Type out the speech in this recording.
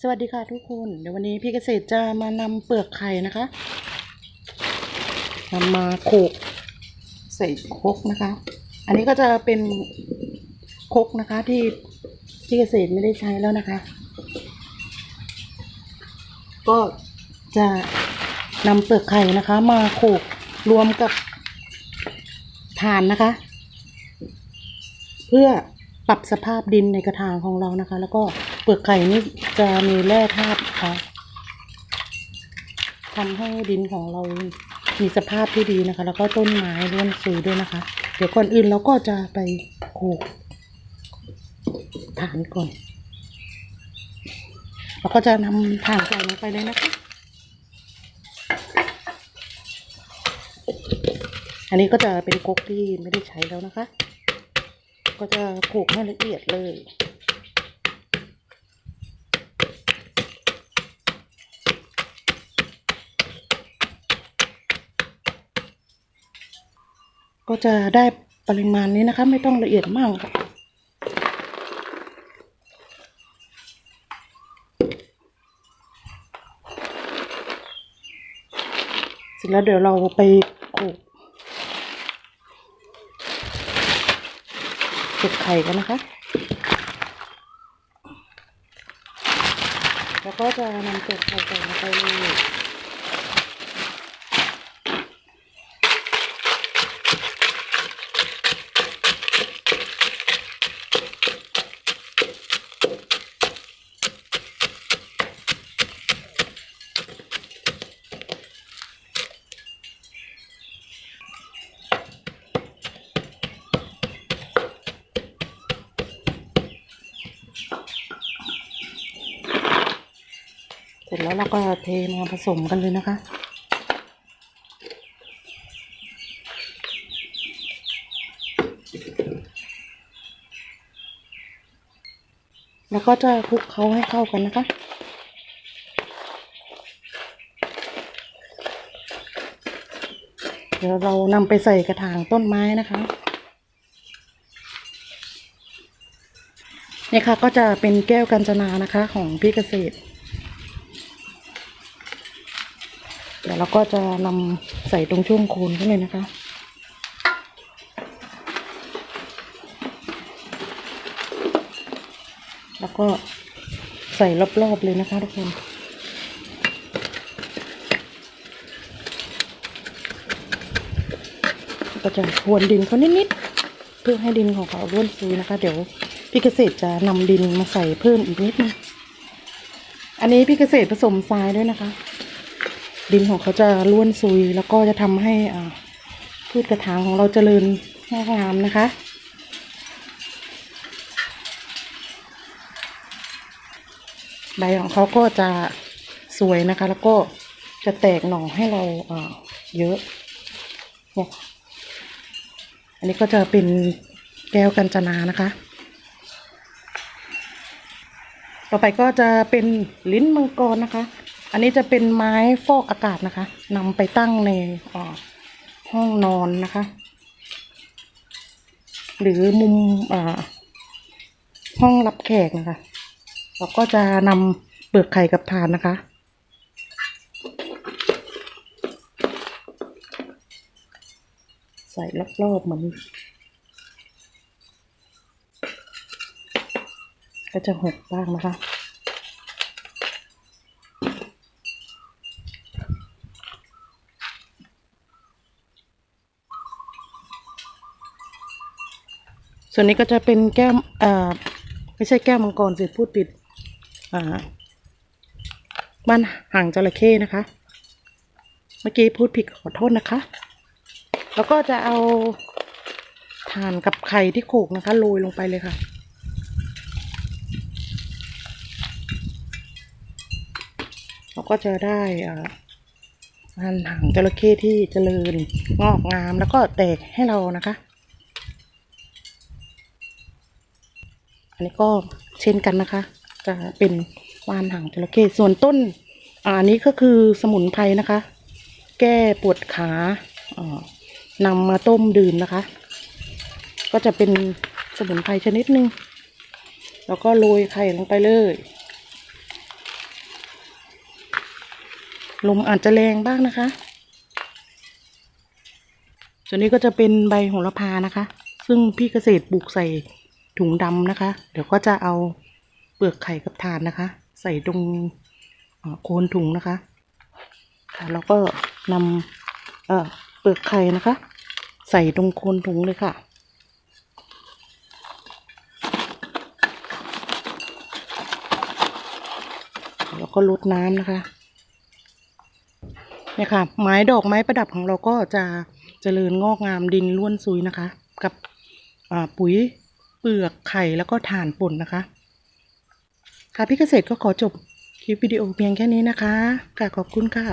สวัสดีค่ะทุกคน เดี๋ยววันนี้พี่เกษตรจะมานำเปลือกไข่นะคะนำมาโขกใส่ครกนะคะ อันนี้ก็จะเป็นครกนะคะที่พี่เกษตรไม่ได้ใช้แล้วนะคะ ก็จะนำเปลือกไข่นะคะ มาโขกรวมกับถ่านนะคะ เพื่อปรับสภาพดินในกระถางของเรานะคะ แล้วก็ เปลือกไข่นี่จะมีแร่ธาตุค่ะทำให้ดินของเรามีสภาพที่ดีนะคะ แล้วก็ต้นไม้ร่วนซุยด้วยนะคะ เดี๋ยวก่อนอื่นเราก็จะไปโขลกฐานก่อนเราก็จะนำถ่านใส่ลงไปเลยนะคะ อันนี้ก็จะเป็นก๊กที่ไม่ได้ใช้แล้วนะคะ ก็จะโขลกให้ละเอียดเลย ก็จะได้ปริมาณนี้นะคะ ไม่ต้องละเอียดมากค่ะเสร็จแล้วเดี๋ยวเราไปโขลกเก็บไข่กันนะคะ แล้วก็จะนำเปลือกไข่ใส่ลงไปเลย เสร็จแล้วเราก็เทมาผสมกันเลยนะคะ แล้วก็จะคลุกเขาให้เข้ากันนะคะเดี๋ยวเรานำไปใส่กระถางต้นไม้นะคะนี่ค่ะก็จะเป็นแก้วกัญจนานะคะของพี่เกษตร เดี๋ยวเราก็จะนำใส่ตรงช่วงโคนกันเลยนะคะ แล้วก็ใส่รอบๆเลยนะคะทุกคนก็จะพรวนดินเขานิดๆเพื่อให้ดินของเขาร่วนซุยนะคะ เดี๋ยวพี่เกษตรจะนำดินมาใส่เพิ่มอีกนิดนึงอันนี้พี่เกษตรผสมทรายด้วยนะคะ ดินของเขาจะร่วนซุย แล้วก็จะทำให้พืชกระถางของเราเจริญงอกงามนะคะ ใบของเขาก็จะสวยนะคะ แล้วก็จะแตกหน่อให้เราอ่าเยอะเนี่ยอันนี้ก็จะเป็นแก้วกัญจนานะคะ ต่อไปก็จะเป็นลิ้นมังกรนะคะ อันนี้จะเป็นไม้ฟอกอากาศนะคะนำไปตั้งในห้องนอนนะคะ หรือมุมห้องรับแขกนะคะ เราก็จะนำเปลือกไข่กับถ่านนะคะใส่รอบๆเหมือนก็จะหกบ้างนะคะ ส่วนนี้ก็จะเป็นแก้วอ่อไม่ใช่แก้วมังกรสิพูดผิดอ่าบ้านห่างจระเข้นะคะ เมื่อกี้พูดผิดขอโทษนะคะ แล้วก็จะเอาถ่านกับไข่ที่โขกนะคะโรยลงไปเลยค่ะเราก็จะได้อ่าบ้านหางจระเข้ที่เจริญงอกงามแล้วก็แตกให้เรานะคะ อันนี้ก็เช่นกันนะคะ จะเป็นวานหางจระเข้ส่วนต้นอันนี้ก็คือสมุนไพรนะคะ แก้ปวดขาอ่านำมาต้มดื่มนะคะ ก็จะเป็นสมุนไพรชนิดหนึ่งแล้วก็โรยไข่ลงไปเลย ลมอาจจะแรงบ้างนะคะ ส่วนนี้ก็จะเป็นใบโหระพานะคะ ซึ่งพี่เกษตรปลูกใส่ ถุงดำนะคะ เดี๋ยวก็จะเอาเปลือกไข่กับถ่านนะคะ ใส่ตรงโคนถุงนะคะค่ะแล้วก็นำเอ่อเปลือกไข่นะคะ ใส่ตรงโคนถุงเลยค่ะแล้วก็ลดน้ำนะคะเนี่ยค่ะ ไม้ดอกไม้ประดับของเราก็จะเจริญงอกงามดินล้วนซุยนะคะ กับปุ๋ย ปลือกไข่แล้วก็ถ่านป่นนะคะ ค่ะพี่เกษตรก็ขอจบคลิปวิดีโอเพียงแค่นี้นะคะค่ะขอบคุณค่ะ